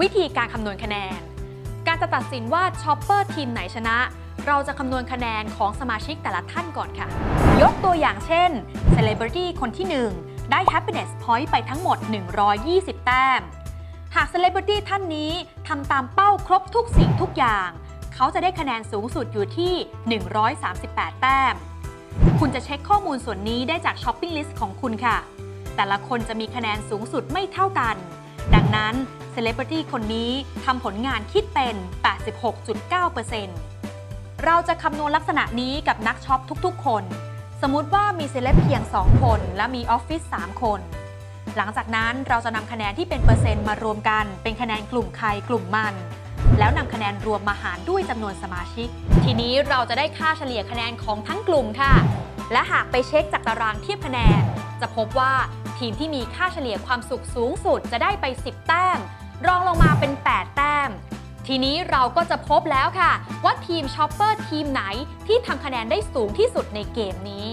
วิธีการคำนวณคะแนน การจะตัดสินว่าชอปเปอร์ทีมไหนชนะ เราจะคำนวณคะแนนของสมาชิกแต่ละท่านก่อนค่ะ ยกตัวอย่างเช่น Celebrity คนที่ 1 ได้ Happiness Point ไปทั้งหมด 120 แต้ม หาก Celebrity ท่านนี้ทำตามเป้าครบทุกสิ่งทุกอย่าง เขาจะได้คะแนนสูงสุดอยู่ที่ 138 แต้ม คุณจะเช็คข้อมูลส่วนนี้ได้จากช้อปปิ้งลิสต์ของคุณค่ะ แต่ละคนจะมีคะแนนสูงสุดไม่เท่ากัน ดังนั้นเซเลบริตี้คนนี้ทำผลงานคิดเป็น 86.9%เราจะคำนวณลักษณะนี้กับนักช็อปทุกๆ คน สมมุติว่ามีเซเลบเพียง 2 คน และมีออฟฟิศ3คน หลังจากนั้นเราจะนำคะแนนที่เป็นเปอร์เซ็นต์มารวมกัน เป็นคะแนนกลุ่มใครกลุ่มมัน แล้วนำคะแนนรวมมาหารด้วยจำนวนสมาชิก ทีนี้เราจะได้ค่าเฉลี่ยคะแนนของทั้งกลุ่มค่ะ และหากไปเช็คจากตารางเทียบคะแนน จะพบว่าทีมที่มีค่าเฉลี่ยความสุขสูงสุดจะได้ไป 10 แต้ม รองลงมาเป็น 8 แต้ม ทีนี้เราก็จะพบแล้วค่ะ ว่าทีมช็อปเปอร์ทีมไหนที่ทำคะแนนได้สูงที่สุดในเกมนี้